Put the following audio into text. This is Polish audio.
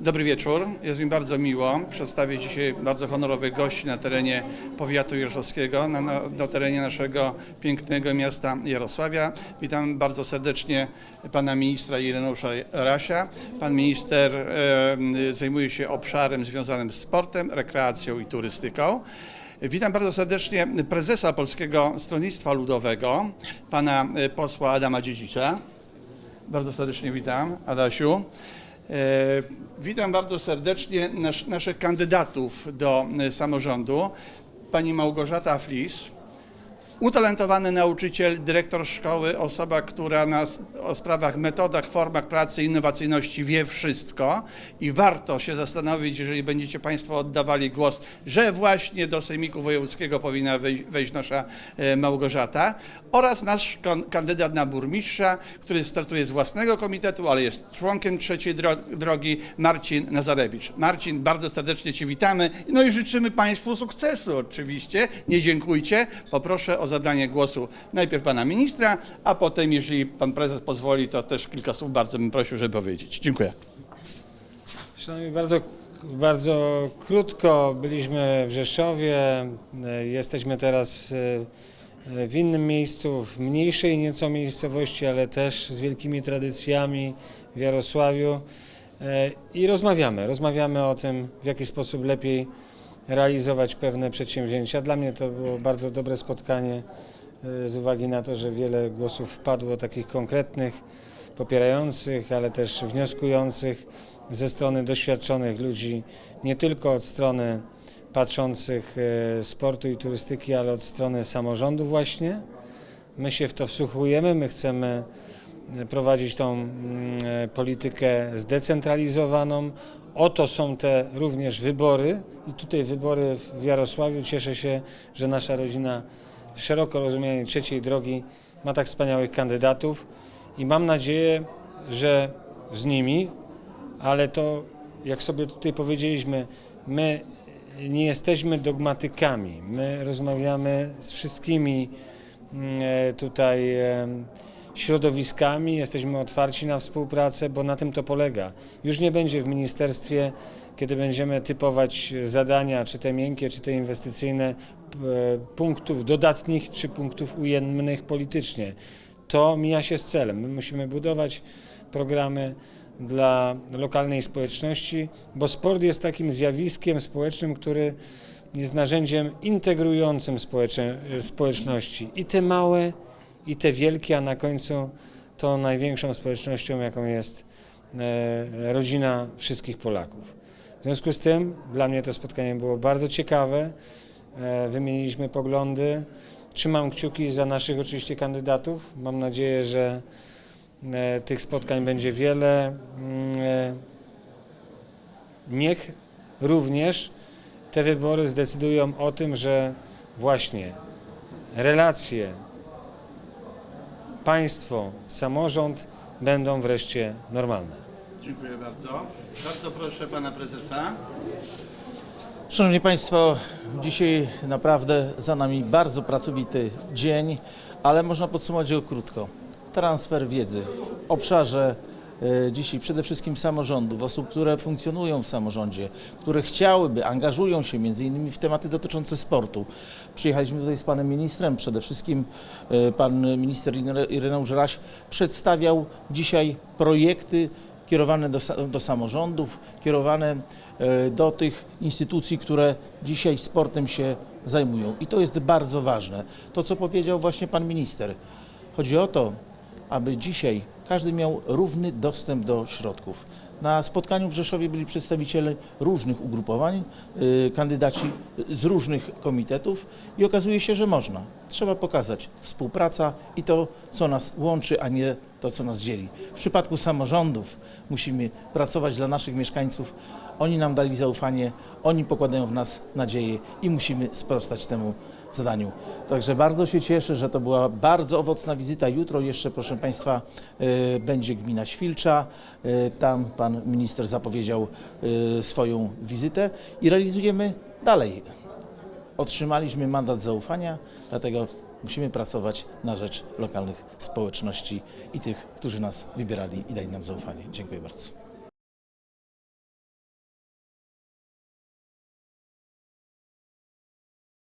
Dobry wieczór. Jest mi bardzo miło przedstawić dzisiaj bardzo honorowych gości na terenie powiatu jarosławskiego, na, na, na terenie naszego pięknego miasta Jarosławia. Witam bardzo serdecznie pana ministra Ireneusza Rasia. Pan minister e, zajmuje się obszarem związanym z sportem, rekreacją i turystyką. Witam bardzo serdecznie prezesa Polskiego Stronnictwa Ludowego, pana e, posła Adama Dziedzicza. Bardzo serdecznie witam, Adasiu. E, Witam bardzo serdecznie nasz, naszych kandydatów do e, samorządu. Pani Małgorzata Flis, utalentowany nauczyciel, dyrektor szkoły, osoba, która na, o sprawach, metodach, formach pracy, innowacyjności wie wszystko i warto się zastanowić, jeżeli będziecie Państwo oddawali głos, że właśnie do Sejmiku Wojewódzkiego powinna wejść, nasza e, Małgorzata oraz nasz kandydat na burmistrza, który startuje z własnego komitetu, ale jest członkiem trzeciej dro, drogi, Marcin Nazarewicz. Marcin, bardzo serdecznie Ci witamy, no i życzymy Państwu sukcesu oczywiście. Nie dziękujcie, poproszę o zabranie głosu najpierw pana ministra, a potem, jeżeli pan prezes pozwoli, to też kilka słów bardzo bym prosił, żeby powiedzieć. Dziękuję. Szanowni, bardzo, bardzo krótko byliśmy w Rzeszowie. E, Jesteśmy teraz e, w innym miejscu, w mniejszej nieco miejscowości, ale też z wielkimi tradycjami w Jarosławiu. E, I rozmawiamy. Rozmawiamy o tym, w jaki sposób lepiej realizować pewne przedsięwzięcia. Dla mnie to było bardzo dobre spotkanie e, z uwagi na to, że wiele głosów wpadło takich konkretnych, popierających, ale też wnioskujących ze strony doświadczonych ludzi, nie tylko od strony patrzących e, sportu i turystyki, ale od strony samorządu właśnie. My się w to wsłuchujemy, my chcemy e, prowadzić tą mm, politykę zdecentralizowaną. Oto są te również wybory i tutaj wybory w Jarosławiu. Cieszę się, że nasza rodzina szeroko rozumianej trzeciej drogi ma tak wspaniałych kandydatów i mam nadzieję, że z nimi, ale to jak sobie tutaj powiedzieliśmy, my nie jesteśmy dogmatykami. My rozmawiamy z wszystkimi mm, e, tutaj środowiskami, jesteśmy otwarci na współpracę, bo na tym to polega. Już nie będzie w ministerstwie, kiedy będziemy typować zadania, czy te miękkie, czy te inwestycyjne, p- punktów dodatnich, czy punktów ujemnych politycznie. To mija się z celem. My musimy budować programy dla lokalnej społeczności, bo sport jest takim zjawiskiem społecznym, który jest narzędziem integrującym społeczności. I te małe, i te wielkie, a na końcu to największą społecznością, jaką jest e, rodzina wszystkich Polaków. W związku z tym dla mnie to spotkanie było bardzo ciekawe. E, Wymieniliśmy poglądy. Trzymam kciuki za naszych oczywiście kandydatów. Mam nadzieję, że e, tych spotkań będzie wiele. Mm, Niech również te wybory zdecydują o tym, że właśnie relacje państwo, samorząd będą wreszcie normalne. Dziękuję bardzo. Bardzo proszę pana prezesa. Szanowni Państwo, dzisiaj naprawdę za nami bardzo pracowity dzień, ale można podsumować go krótko. Transfer wiedzy w obszarze dzisiaj przede wszystkim samorządów, osób, które funkcjonują w samorządzie, które chciałyby, angażują się między innymi w tematy dotyczące sportu. Przyjechaliśmy tutaj z panem ministrem, przede wszystkim e, pan minister Ire- Ireneusz Raś przedstawiał dzisiaj projekty kierowane do, do samorządów, kierowane e, do tych instytucji, które dzisiaj sportem się zajmują. I to jest bardzo ważne. To, co powiedział właśnie pan minister. Chodzi o to, aby dzisiaj każdy miał równy dostęp do środków. Na spotkaniu w Rzeszowie byli przedstawiciele różnych ugrupowań, y, kandydaci z różnych komitetów i okazuje się, że można. Trzeba pokazać współpraca i to, co nas łączy, a nie to, co nas dzieli. W przypadku samorządów musimy pracować dla naszych mieszkańców. Oni nam dali zaufanie, oni pokładają w nas nadzieję i musimy sprostać temu zadaniu. Także bardzo się cieszę, że to była bardzo owocna wizyta. Jutro jeszcze, proszę Państwa, e, będzie gmina Świlcza. E, Tam pan minister zapowiedział e, swoją wizytę i realizujemy dalej. Otrzymaliśmy mandat zaufania, dlatego musimy pracować na rzecz lokalnych społeczności i tych, którzy nas wybierali i dali nam zaufanie. Dziękuję bardzo.